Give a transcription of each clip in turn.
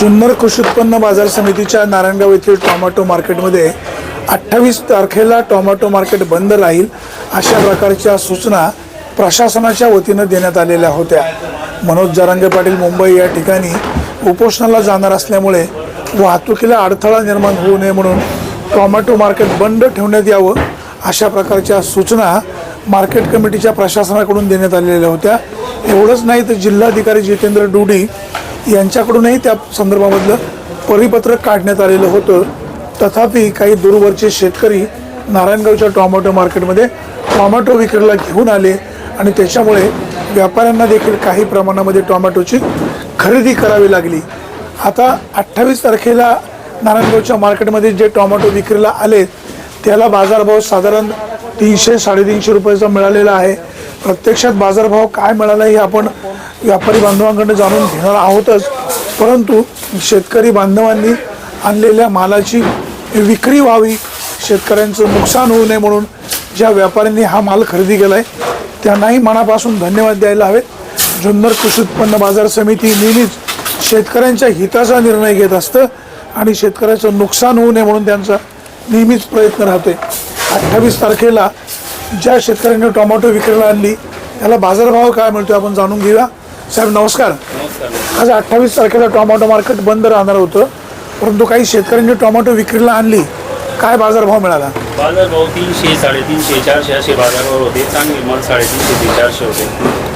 जुन्नर कृषी उत्पन्न बाजार समितीच्या नारायणगाव येथील टोमॅटो मार्केटमध्ये अठ्ठावीस तारखेला टोमॅटो मार्केट बंद राहील अशा प्रकारच्या सूचना प्रशासनाच्या वतीनं देण्यात आलेल्या होत्या. मनोज जरांगे पाटील मुंबई या ठिकाणी उपोषणाला जाणार असल्यामुळे वाहतुकीला अडथळा निर्माण होऊ नये म्हणून टोमॅटो मार्केट बंद ठेवण्यात यावं अशा प्रकारच्या सूचना मार्केट कमिटीच्या प्रशासनाकडून देण्यात आलेल्या होत्या. एवढंच नाही तर जिल्हाधिकारी जितेंद्र डुडी यांच्याकडूनही त्या संदर्भामधलं परिपत्रक काढण्यात आलेलं होतं. तथापि काही दूरवरचे शेतकरी नारायणगावच्या टॉमॅटो मार्केटमध्ये टोमॅटो विक्रीला घेऊन आले आणि त्याच्यामुळे व्यापाऱ्यांना देखील काही प्रमाणामध्ये टोमॅटोची खरेदी करावी लागली. आता अठ्ठावीस तारखेला नारायणगावच्या मार्केटमध्ये जे टोमॅटो विक्रीला आले त्याला बाजारभाव साधारण तीनशे साडेतीनशे रुपयाचा मिळालेला आहे. प्रत्यक्षात बाजारभाव काय मिळाला हे आपण व्यापारी बांधवांकडून जाणून घेणार आहोतच. परंतु शेतकरी बांधवांनी आणलेल्या मालाची विक्री व्हावी शेतकऱ्यांचं नुकसान होऊ नये म्हणून ज्या व्यापाऱ्यांनी हा माल खरेदी केला आहे त्यांनाही मनापासून धन्यवाद द्यायला हवेत. जुन्नर कृषी उत्पन्न बाजार समिती नेहमीच शेतकऱ्यांच्या हिताचा निर्णय घेत असतं आणि शेतकऱ्याचं नुकसान होऊ नये म्हणून त्यांचा नेहमीच प्रयत्न राहतोय. अठ्ठावीस तारखेला ज्या शेतकऱ्यांनी टोमॅटो विक्रीला आणली त्याला बाजारभाव काय मिळतो आपण जाणून घेऊया. साहेब नमस्कार. आज अठ्ठावीस तारखेला टोमॅटो मार्केट बंद राहणार होतं. परंतु काही शेतकऱ्यांनी टोमॅटो विक्रीला आणली. काय बाजारभाव मिळाला? बाजारभाव तीनशे साडेतीनशे चारशे असे बाजारावर होते. चांगले माल साडेतीनशे ते चारशे होते.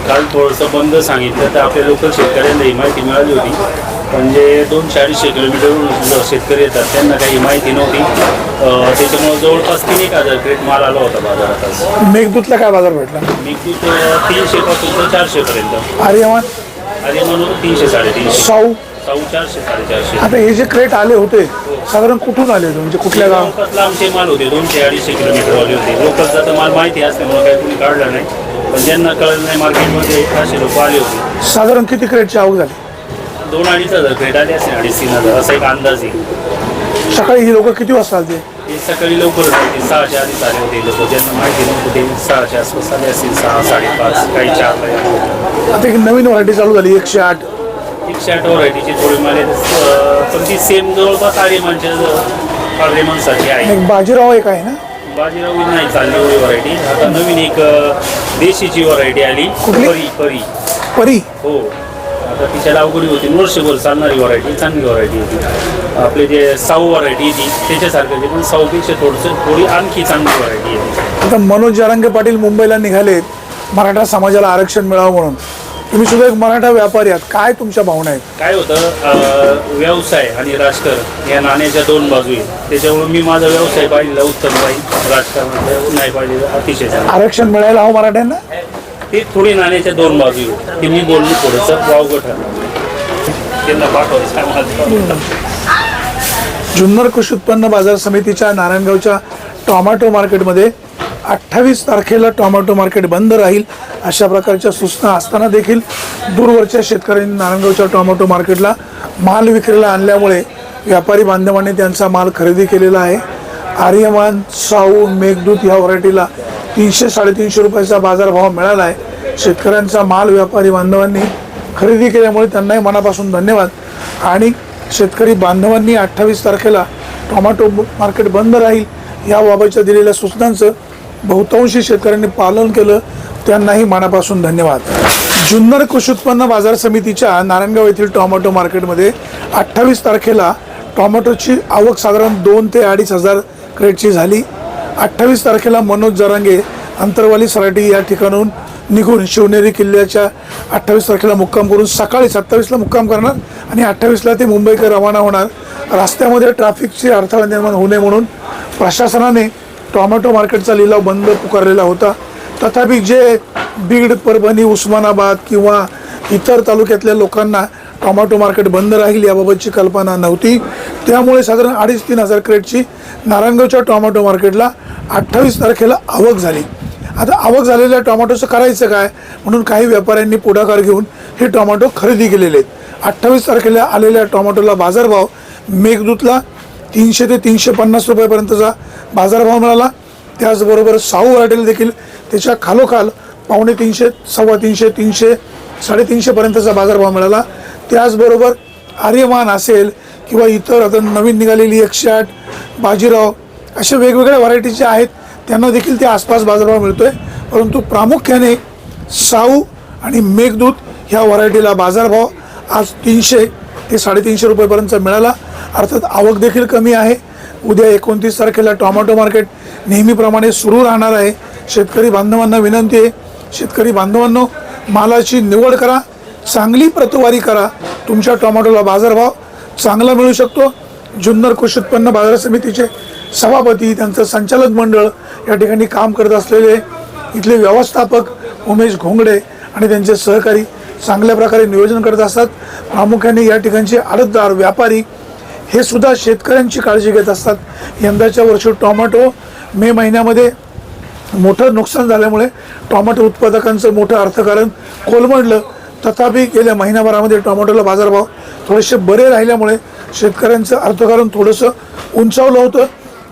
काल थोडंसं बंद सांगितलं तर आपल्या लोकल शेतकऱ्यांना ही माहिती मिळाली होती. म्हणजे दोनशे अडीचशे किलोमीटरवरून शेतकरी येतात त्यांना काही माहिती नव्हती. त्याच्यामुळे जवळपास तीन एक हजार क्रेट माल आला होता बाजारात आज. मेघदूतला काय बाजार भेटला? मी तीनशे पासून तर चारशेपर्यंत आर्यमान? अरे म्हणून तीनशे साडेतीनशे. साऊ? साऊ चारशे साडेचारशे. आता हे जे क्रेट आले होते साधारण कुठून आले होते? म्हणजे कुठल्या गाव? जवळपास लांबचे माल होते दोनशे अडीचशे किलोमीटरवाले होते. लोकलचा तर माल माहिती असल्यामुळे काही कुणी काढलं नाही. पण ज्यांना कळलं नाही मार्केटमध्ये असे लोक आले होते. साधारण किती क्रेटची आवक झाली? दोन अडीच हजार भेट आले असेल अडीच तीन हजार. असा एक अंदाज आहे. सकाळी ही लोक किती वाजता आले ते सकाळी लवकर होते. सहाच्या आधीच आले होते लोक. ज्यांना माहिती नव्हतं ते सहाच्या आसपास आले असतील सहा साडेपाच काही चार आता एक नवीन व्हरायटी चालू झाली एकशे आठ. एकशे आठ व्हरायटीचे थोडे माल अं, पण ती सेम जवळपास आर्यमानच्या आर्यमानसाठी आहे. एक बाजीराव एक आहे ना? बाजीराव नाही चालली एवढी व्हरायटी आता नवीन एक अं, देशीची व्हरायटी आली. कुठली? परी परी. परी? हो. आता तिच्या अवघडी होती. वर्षभर चालणारी व्हरायटी चांगली व्हरायटी होती. आपले जे साऊ व्हरायटी ती त्याच्यासारखं ते पण साऊपेक्षा थोडंसं थोडी आणखी चांगली व्हरायटी आहे. आता मनोज जरांगे पाटील मुंबईला निघालेत. मराठा समाजाला आरक्षण मिळावं म्हणून. तुम्ही सुद्धा एक मराठा व्यापारी आहात. काय तुमच्या भावना आहेत? काय होतं अं, व्यवसाय आणि राजकारण या नाण्याच्या दोन बाजू आहेत. त्याच्यामुळे मी माझा व्यवसाय पाहिलेला उत्तम पाहिजे राजकारणात नाही पाहिजे अतिशय चांगलं. आरक्षण मिळायला हवं मराठ्यांना? ते थोडी नाण्याच्या दोन बाजू आहेत. ते मी बोलणे थोडंसं वावगं ठरलं. त्यांना पाठवायचं. जुन्नर कृषी उत्पन्न बाजार समितीच्या नारायणगावच्या टोमॅटो मार्केटमध्ये अठ्ठावीस तारखेला टोमॅटो मार्केट बंद राहील अशा प्रकारच्या सूचना असताना देखील दूरवरच्या शेतकऱ्यांनी नारायणगावच्या टोमॅटो मार्केटला माल विक्रीला आणल्यामुळे व्यापारी बांधवांनी त्यांचा माल खरेदी केलेला आहे. आर्यमान साऊ मेघदूत ह्या व्हरायटीला तीनशे साडेतीनशे रुपयाचा बाजारभाव मिळाला आहे शेतकऱ्यांचा माल व्यापारी बांधवांनी खरेदी केल्यामुळे त्यांनाही मनापासून धन्यवाद. आणि शेतकरी बांधवांनी अठ्ठावीस तारखेला टोमॅटो मार्केट बंद राहील याबाबतच्या दिलेल्या सूचनांचं बहुतांशी शेतकऱ्यांनी पालन केलं त्यांनाही मनापासून धन्यवाद. जुन्नर कृषी उत्पन्न बाजार समितीच्या नारायणगाव येथील टोमॅटो मार्केटमध्ये अठ्ठावीस तारखेला टोमॅटोची आवक साधारण दोन ते अडीच हजार क्रेटची झाली. अठ्ठावीस तारखेला मनोज जरांगे अंतरवाली सराटी या ठिकाणून निघून शिवनेरी किल्ल्याच्या अठ्ठावीस तारखेला मुक्काम करून सकाळी सत्तावीसला मुक्काम करणार आणि अठ्ठावीसला ते मुंबईकडे रवाना होणार. रस्त्यामध्ये ट्रॅफिकचे अडथळा निर्माण होऊ नये म्हणून प्रशासनाने टोमॅटो मार्केटचा लिलाव बंद पुकारलेला होता. तथापि जे बीड परभणी उस्मानाबाद किंवा इतर तालुक्यातल्या लोकांना टोमॅटो मार्केट बंद राहील याबाबतची कल्पना नव्हती. त्यामुळे साधारण अडीच तीन हजार क्रेटची नारायणगावच्या टोमॅटो मार्केटला अठ्ठावीस तारखेला आवक झाली. आता आवक झालेल्या टोमॅटोचं करायचं काय? म्हणून काही व्यापाऱ्यांनी पुढाकार घेऊन हे टोमॅटो खरेदी केलेले आहेत. अठ्ठावीस तारखेला आलेल्या टोमॅटोला बाजारभाव मेघदूतला तीनशे ते तीनशे पन्नास रुपयापर्यंतचा बाजारभाव मिळाला. त्याचबरोबर साऊ व्हरायटीला देखील त्याच्या खालोखाल पावणे तीनशे सव्वा तीनशे तीनशे साडेतीनशेपर्यंतचा बाजारभाव मिळाला. त्याचबरोबर आर्यमान असेल किंवा इतर आता नवीन निघालेली एकशे आठ बाजीराव अशा वेगवेगळ्या व्हरायटीचे आहेत. त्यांना देखील ते आसपास बाजारभाव मिळतो आहे परंतु प्रामुख्याने साऊ आणि मेघदूत ह्या व्हरायटीला बाजारभाव आज तीनशे ते साडेतीनशे रुपयेपर्यंत मिळाला. अर्थात आवक देखील कमी आहे. उद्या एकोणतीस तारखेला टोमॅटो मार्केट नेहमीप्रमाणे सुरू राहणार आहे. शेतकरी बांधवांना विनंती आहे. शेतकरी बांधवांनो मालाची निवड करा. चांगली प्रतवारी करा. तुमच्या टोमॅटोला बाजारभाव चांगला मिळू शकतो. जुन्नर कृषी उत्पन्न बाजार समितीचे सभापती त्यांचं संचालक मंडळ या ठिकाणी काम करत असलेले इथले व्यवस्थापक उमेश घोंगडे आणि त्यांचे सहकारी चांगल्या प्रकारे नियोजन करत असतात. प्रामुख्याने या ठिकाणचे आडतदार व्यापारी हे सुद्धा शेतकऱ्यांची काळजी घेत असतात. यंदाच्या वर्षी टोमॅटो मे महिन्यामध्ये मोठं नुकसान झाल्यामुळे टोमॅटो उत्पादकांचं मोठं अर्थकारण कोलमडलं. तथापि गेल्या महिन्याभरामध्ये टॉमॅटोला बाजारभाव थोडेसे बरे राहिल्यामुळे शेतकऱ्यांचं अर्थकारण थोडंसं उंचावलं होतं.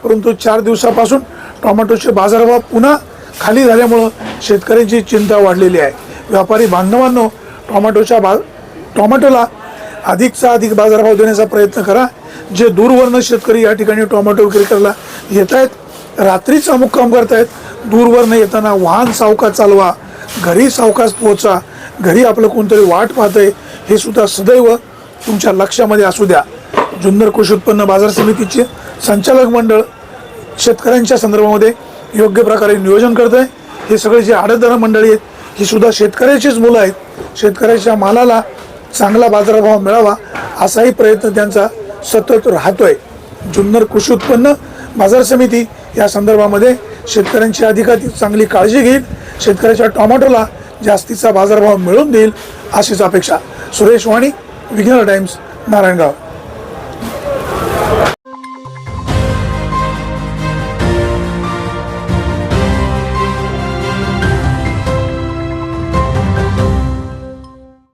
परंतु चार दिवसापासून टोमॅटोचे बाजारभाव पुन्हा खाली झाल्यामुळं शेतकऱ्यांची चिंता वाढलेली आहे. व्यापारी बांधवांनो टोमॅटोच्या बा टोमॅटोला अधिकचा अधिक बाजारभाव देण्याचा प्रयत्न करा. जे दूरवरनं शेतकरी या ठिकाणी टोमॅटो विक्री करायला येत आहेत रात्रीचा मुक्काम करतायत दूरवरनं येताना वाहन सावकाश चालवा घरी सावकाश पोहोचा घरी आपलं कोणतरी वाट पाहतंय हे सुद्धा सदैव तुमच्या लक्षामध्ये असू द्या. जुन्नर कृषी उत्पन्न बाजार समितीचे संचालक मंडळ शेतकऱ्यांच्या संदर्भामध्ये योग्य प्रकारे नियोजन करत आहे हे सगळे जे आडतदार मंडळी आहेत ही सुद्धा शेतकऱ्याचीच मुलं आहेत. शेतकऱ्याच्या मालाला चांगला बाजारभाव मिळावा असाही प्रयत्न त्यांचा सतत राहतोय. जुन्नर कृषी उत्पन्न बाजार समिती या संदर्भामध्ये शेतकऱ्यांची अधिकाधिक चांगली काळजी घेईल. शेतकऱ्याच्या टोमॅटोला जास्तीचा बाजारभाव मिळवून देईल अशीच अपेक्षा. सुरेश वाणी विघ्नर टाइम्स नारायणगाव.